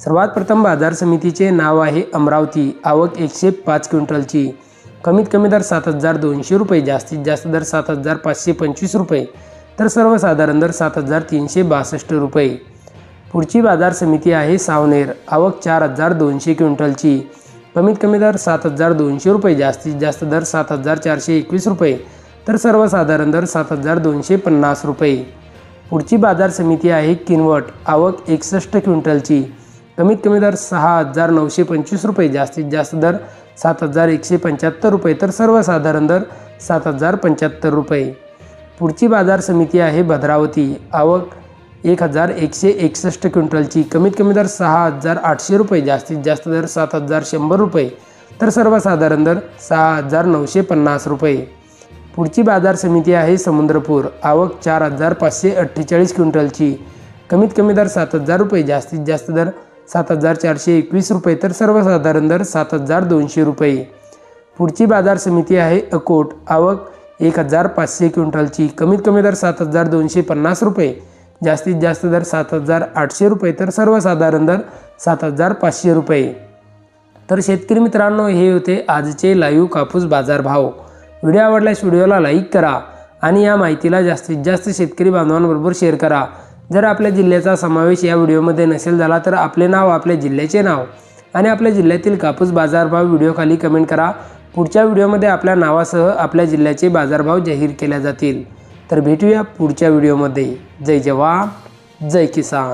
सर्वात प्रथम बाजार समितीचे नाव आहे अमरावती. आवक एकशे पाच क्विंटलची. कमीत कमी दर सात हजार दोनशे रुपये जास्तीत जास्त दर सात हजार पाचशे पंचवीस रुपये तर सर्वसाधारण दर सात हजार तीनशे बासष्ट रुपये. पुढची बाजार समिती आहे सावनेर. आवक चार हजार दोनशे क्विंटलची. कमीत कमी दर सात हजार दोनशे रुपये जास्तीत जास्त दर सात हजार चारशे एकवीस रुपये तर सर्वसाधारण दर सात हजार दोनशे पन्नास रुपये. पुढची बाजार समिती आहे किनवट. आवक एकसष्ट क्विंटलची. कमीत कमी दर सहा हजार नऊशे पंचवीस रुपये जास्तीत जास्त दर सात हजार एकशे पंच्याहत्तर रुपये तर सर्वसाधारण दर सात हजार पंच्याहत्तर रुपये. पुढची बाजार समिती आहे भद्रावती. आवक एक हजार एकशे एकसष्ट क्विंटलची. कमीत कमी दर सहा हजार आठशे रुपये जास्तीत जास्त दर सात हजार शंभर रुपये तर सर्वसाधारण दर सहा हजार नऊशे पन्नास रुपये. पुढची बाजार समिती आहे समुद्रपूर. आवक चार हजार पाचशे अठ्ठेचाळीस क्विंटलची. कमीत कमी दर सात हजार रुपये जास्तीत जास्त दर सात हजार चारशे एकवीस रुपये तर सर्वसाधारण दर सात हजार दोनशे रुपये. पुढची बाजार समिती आहे अकोट. आवक एक हजार पाचशे क्विंटलची. कमीत कमी दर सात हजार दोनशे पन्नास रुपये. जास्तीत जास्त दर सात हजार आठशे रुपये तर सर्वसाधारण दर सात हजार पाचशे रुपये. तर शेतकरी मित्रांनो हे होते आजचे लाईव्ह कापूस बाजारभाव. व्हिडिओ आवडल्यास व्हिडिओला लाईक करा आणि या माहितीला जास्तीत जास्त शेतकरी बांधवांबरोबर शेअर करा. जर आपल्या जिल्ह्याचा समावेश या व्हिडिओमध्ये नसेल झाला तर आपले नाव आपल्या जिल्ह्याचे नाव आणि आपल्या जिल्ह्यातील कापूस बाजारभाव व्हिडिओखाली कमेंट करा. पुढच्या व्हिडिओमध्ये आपल्या नावासह आपल्या जिल्ह्याचे बाजारभाव जाहीर केल्या जातील. तर भेटूया पुढच्या व्हिडिओमध्ये. जय जवान जय किसान.